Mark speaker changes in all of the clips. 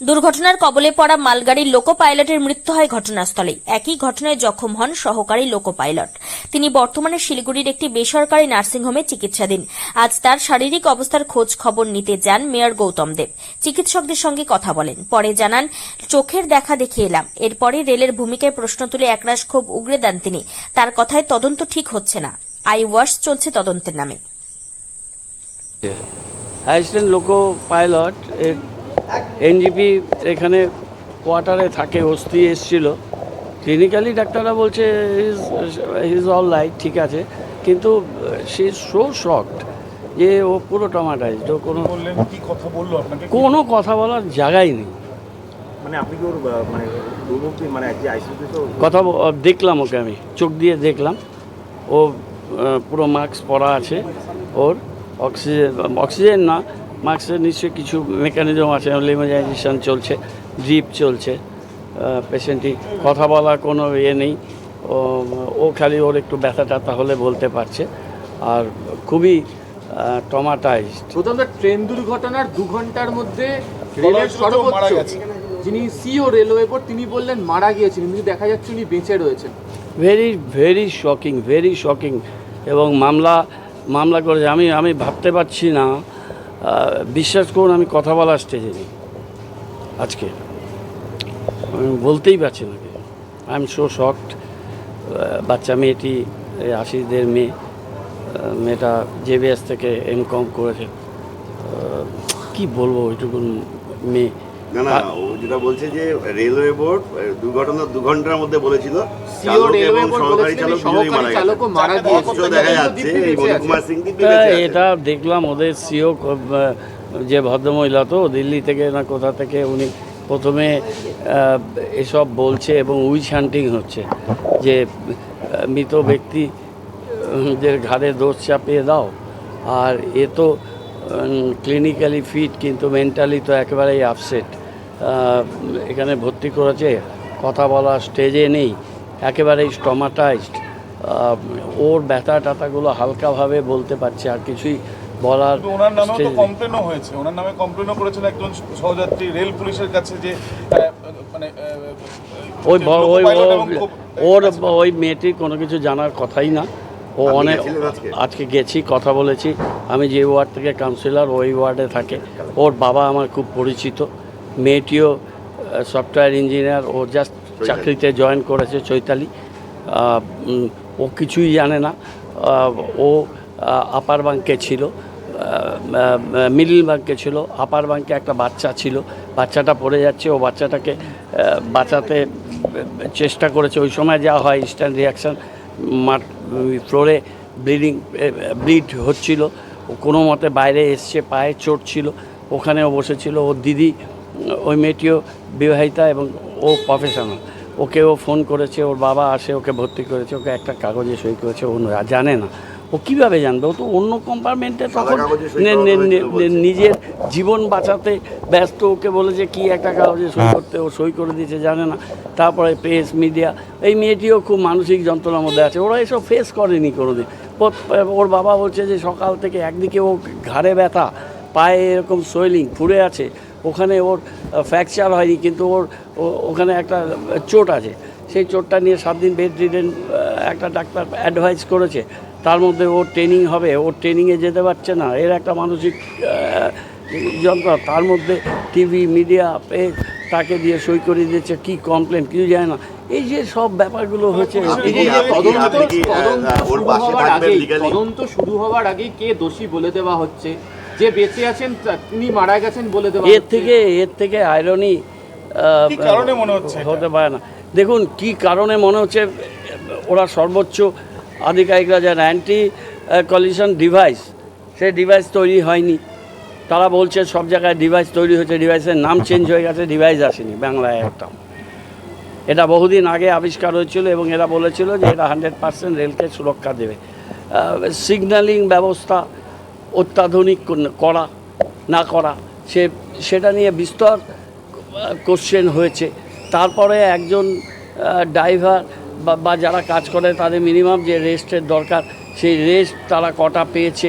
Speaker 1: দুর্ঘটনার কবলে পড়া মালগাড়ির লোকো পাইলটের মৃত্যু হয় ঘটনাস্থলেই। একই ঘটনায় জখম হন সহকারী লোকো পাইলট তিনি বর্তমানে শিলিগুড়ির একটি বেসরকারি নার্সিংহোমে চিকিৎসাধীন। আজ তার শারীরিক অবস্থার খোঁজ খবর নিতে যান মেয়র গৌতম দেব। চিকিৎসকদের সঙ্গে কথা বলেন। পরে জানান, চোখের দেখা দেখে এলাম। এরপরে রেলের ভূমিকায় প্রশ্ন তুলে একরাশ ক্ষোভ উগরে দেন তিনি। তার কথায় তদন্ত ঠিক হচ্ছে না। আই ওয়াশ চলছে তদন্তের নামে।
Speaker 2: লোকো পাইলট এনজিপি এখানে কোয়ার্টারে থাকে অস্থি এসছিল। ক্লিনিক্যালি ডাক্তাররা বলছে ইজ অল লাইট ঠিক আছে। কিন্তু সে সো শকড যে ও পুরো টমাটাইজড ও কোনো
Speaker 3: কথা বলল আপনাকে?
Speaker 2: কোনো কথা বলার জায়গাই নেই।
Speaker 4: মানে আপনি কি ওর মানে মানে যে আইসিইউতে তো
Speaker 2: কথা দেখলাম ওকে আমি চোখ দিয়ে দেখলাম। ও পুরো মাস্ক পরা আছে ওর অক্সিজেন অক্সিজেন না মাস্কের নিশ্চয়ই কিছু মেকানিজম আছে লিমাজাইজেশন চলছে ড্রিপ চলছে পেশেন্টই কথা বলা কোনো ইয়ে নেই ও ও খালি ওর একটু ব্যথা ট্যাথা হলে বলতে পারছে আর খুবই টমাটাইজড
Speaker 5: প্রথমত ট্রেন দুর্ঘটনার দু ঘণ্টার মধ্যে রেলের
Speaker 3: মারা
Speaker 5: সর্বোচ্চ।
Speaker 3: গেছে।
Speaker 5: যিনি সিও রেলওয়ে বোর্ড তিনি বললেন মারা গিয়েছেন কিন্তু দেখা যাচ্ছে উনি বেঁচে রয়েছেন।
Speaker 2: Very very shocking very shocking এবং মামলা মামলা করেছে আমি আমি ভাবতে পারছি না বিশ্বাস করুন আমি কথা বলার স্টেজে নেই। আজকে। আমি বলতেই পারছি না। আই এম সো শক্ট বাচ্চা মেয়েটি এই আশিসদের মেয়ে মেয়েটা জেবিএস থেকে এম কম করেছে। কী কি বলব ওইটুকুন মেয়ে?
Speaker 6: না না ও যেটা বলছে যে রেলওয়ে বোর্ড দুর্ঘটনা দু ঘণ্টার মধ্যে বলেছিল
Speaker 2: হ্যাঁ। এটা দেখলাম ওদের সিও যে ভদ্রমহিলা তো দিল্লি থেকে না কোথা থেকে উনি প্রথমে এসব বলছে এবং উইচ হান্টিং হচ্ছে যে মৃত ব্যক্তি যে দের ঘাড়ে দোষ চাপিয়ে দাও। আর এ তো ক্লিনিক্যালি ফিট কিন্তু মেন্টালি তো একেবারেই আপসেট এখানে ভর্তি করেছে কথা বলা স্টেজে নেই একেবারেই স্টমাটাইজড ওর ব্যথা টাথাগুলো হালকাভাবে বলতে পারছে আর কিছুই বলার
Speaker 3: ওনার নামেও তো কমপ্লেনও হয়েছে ওনার নামে কমপ্লেনও করেছেন একজন সহযাত্রী রেল পুলিশের কাছে যে মানে
Speaker 2: ওই ওই ওর ওই মেয়েটির কোনো কিছু জানার কথাই না। ও অনেক?
Speaker 6: আজকে?
Speaker 2: গেছি কথা বলেছি। আমি যে ওয়ার্ড থেকে কাউন্সিলর ওই ওয়ার্ডে থাকে। ওর বাবা আমার খুব পরিচিত। মেয়েটিও সফটওয়্যার ইঞ্জিনিয়ার ও জাস্ট চাকরিতে জয়েন করেছে চৈতালি। ও কিছুই জানে না। ও আপার ব্যাংকে ছিল। মিডিল ব্যাংকে ছিল। আপার ব্যাংকে একটা বাচ্চা ছিল। বাচ্চাটা পড়ে যাচ্ছে। ও বাচ্চাটাকে বাঁচাতে চেষ্টা করেছে। ওই সময় যা হয় ইনস্ট্যান্ট রিয়াকশান মাঠ ফ্লোরে ব্লিডিং ব্লিড হচ্ছিল। ও কোনো মতে বাইরে এসছে পায়ে চোট ছিল। ওখানেও বসেছিল। ওর দিদি ওই মেয়েটিও বিবাহিতা এবং ও প্রফেশনাল ওকেও ফোন করেছে ওর বাবা আসে ওকে ভর্তি করেছে ওকে একটা কাগজে সই করেছে ও না- জানে না। ও কীভাবে জানবে? ও তো অন্য কম্পার্টমেন্টে তখন। নিজের জীবন বাঁচাতে ব্যস্ত ওকে বলেছে কি একটা কাগজে সই করতে ও সই করে দিয়েছে জানে না। তারপরে প্রেস মিডিয়া এই মেয়েটিও খুব মানসিক যন্ত্রণার মধ্যে আছে। ওরা এসব ফেস করেনি কোনোদিন। ওর বাবা বলছে যে সকাল থেকে একদিকে ও ঘাড়ে ব্যথা পায়ে এরকম সোয়েলিং ফুরে আছে। ওখানে ওর ফ্র্যাকচার হয়নি কিন্তু ওর ওখানে একটা চোট আছে। সেই চোটটা নিয়ে সাত দিন বেড রিডেন একটা ডাক্তার অ্যাডভাইস করেছে। তার মধ্যে ওর ট্রেনিং হবে ওর ট্রেনিংয়ে যেতে পারছে না। এর একটা মানসিক আহ, যন্ত্র তার মধ্যে টিভি মিডিয়া পে তাকে দিয়ে সই করে দিয়েছে কি কমপ্লেন কিছু যায় না। এই যে সব ব্যাপারগুলো হচ্ছে
Speaker 6: কি-
Speaker 5: তদন্ত শুরু হওয়ার আগেই কে দোষী বলে দেওয়া হচ্ছে? যে বেঁচে আছেন তিনি মারা গেছেন বলে দেওয়া
Speaker 2: এর থেকে এর থেকে আয়রনি
Speaker 3: কারণে মনে হচ্ছে
Speaker 2: হতে পারে না। দেখুন কি কারণে মনে হচ্ছে ওরা সর্বোচ্চ আধিকারিকরা যান অ্যান্টি কলিশন ডিভাইস সেই ডিভাইস তৈরি হয়নি। তারা বলছে সব জায়গায় ডিভাইস তৈরি হয়েছে ডিভাইসের নাম চেঞ্জ হয়ে গেছে ডিভাইস আসেনি বাংলায় একটা। এটা বহুদিন আগে আবিষ্কার হয়েছিল এবং এরা বলেছিল যে এটা হান্ড্রেড পার্সেন্ট রেলকে সুরক্ষা দেবে। সিগন্যালিং ব্যবস্থা অত্যাধুনিক করা, না করা, সে, সেটা নিয়ে বিস্তর কোশ্চেন হয়েছে। তারপরে একজন ড্রাইভার বা যারা কাজ করে তাদের মিনিমাম যে রেস্টের দরকার, সেই রেস্ট তারা কটা পেয়েছে,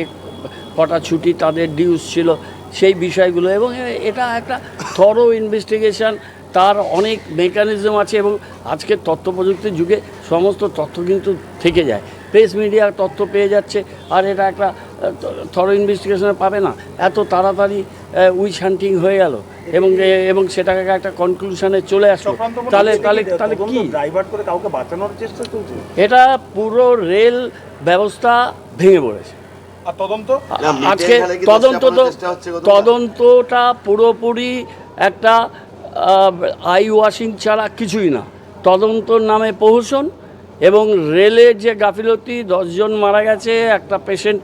Speaker 2: কটা ছুটি তাদের ডিউস ছিল, সেই বিষয়গুলো এবং এটা একটা থরো ইনভেস্টিগেশন তার অনেক মেকানিজম আছে এবং আজকের তথ্য প্রযুক্তির যুগে সমস্ত তথ্য কিন্তু থেকে যায়। প্রেস মিডিয়ার তথ্য পেয়ে যাচ্ছে, আর এটা একটা থরো ইনভেস্টিগেশনে পাবে না। এত তাড়াতাড়ি উইচ হান্টিং হয়ে গেল এবং এবং সেটাকে একটা কনক্লুশনে চলে আসলো। তাহলে তাহলে তাহলে কি?
Speaker 4: ড্রাইভার করে কাউকে বাঁচানোর চেষ্টা চলছে।
Speaker 2: এটা পুরো রেল ব্যবস্থা ভেঙে পড়েছে।
Speaker 3: তদন্ত?
Speaker 2: আজকে তদন্ত তো? তদন্তটা পুরোপুরি একটা আই ওয়াশিং ছাড়া কিছুই না। তদন্তর নামে প্রহসন এবং রেলের যে গাফিলতি দশজন মারা গেছে একটা patient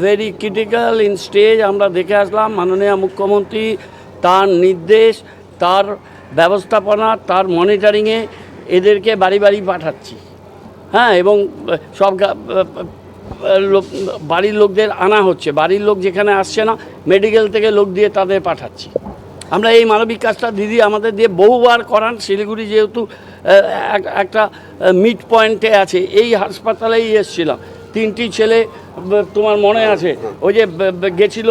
Speaker 2: very critical in stage আমরা দেখে আসলাম মাননীয় মুখ্যমন্ত্রী তার নির্দেশ, তার ব্যবস্থাপনা, তার মনিটরিংয়ে এদেরকে বাড়ি বাড়ি পাঠাচ্ছি। হ্যাঁ এবং সব বাড়ির লোকদের আনা হচ্ছে। বাড়ির লোক যেখানে আসছে না মেডিকেল থেকে লোক দিয়ে তাদের পাঠাচ্ছি। আমরা এই মানবিক কাজটা দিদি আমাদের দিয়ে বহুবার করান। শিলিগুড়ি যেহেতু এক- একটা মিড পয়েন্টে আছে। এই হাসপাতালেই এসেছিলাম। তিনটি ছেলে তোমার মনে আছে? ওই যে ব- ব- গেছিল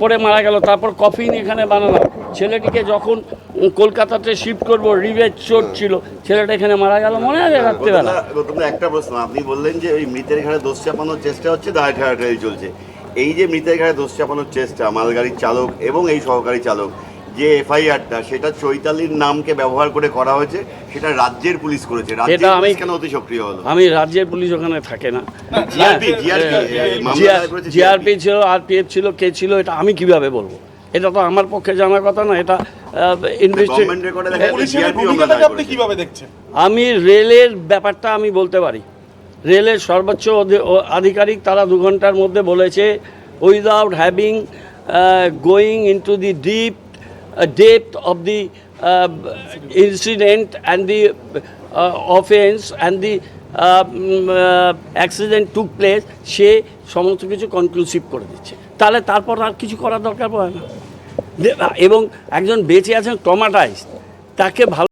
Speaker 2: পরে মারা গেল তারপর কফিন এখানে বানালাম। ছেলেটিকে যখন কলকাতাতে শিফট করব রিভেজ চোট ছিল ছেলেটা এখানে মারা গেল মনে আছে রাত্রিবেলা?
Speaker 6: একটা প্রশ্ন আপনি বললেন যে ওই মৃতের ঘাড়ে দোষ চাপানোর চেষ্টা হচ্ছে দায় ঠেলাঠেলি চলছে। এই যে মৃতের ঘাড়ে দোষ চাপানোর চেষ্টা মালগাড়ির চালক এবং এই সহকারী চালক যে এফআইআরটা সেটা চৈতালির নামকে ব্যবহার করে করা হয়েছে সেটা রাজ্যের পুলিশ করেছে। রাজ্যের
Speaker 2: এটা আমি-
Speaker 6: পুলিশ কেন অতি সক্রিয় হলো?
Speaker 2: আমি রাজ্যের পুলিশ ওখানে থাকে না।
Speaker 6: জিআরপি জিআরপি
Speaker 2: জিআরপি ছিল আরপিএফ ছিল কে ছিল এটা আমি কীভাবে বলব? এটা তো আমার পক্ষে জানার কথা না এটা আমি রেলের ব্যাপারটা আমি বলতে পারি। রেলের সর্বোচ্চ আধিকারিক তারা দু ঘণ্টার মধ্যে বলেছে without having going into the deep depth of the incident and the offence and the accident took place সে সমস্ত কিছু কনক্লুসিভ করে দিচ্ছে। তাহলে তারপর আর কিছু করার দরকার পড়ে না। এবং একজন বেঁচে আছেন ট্রমাটাইজ তাকে ভালো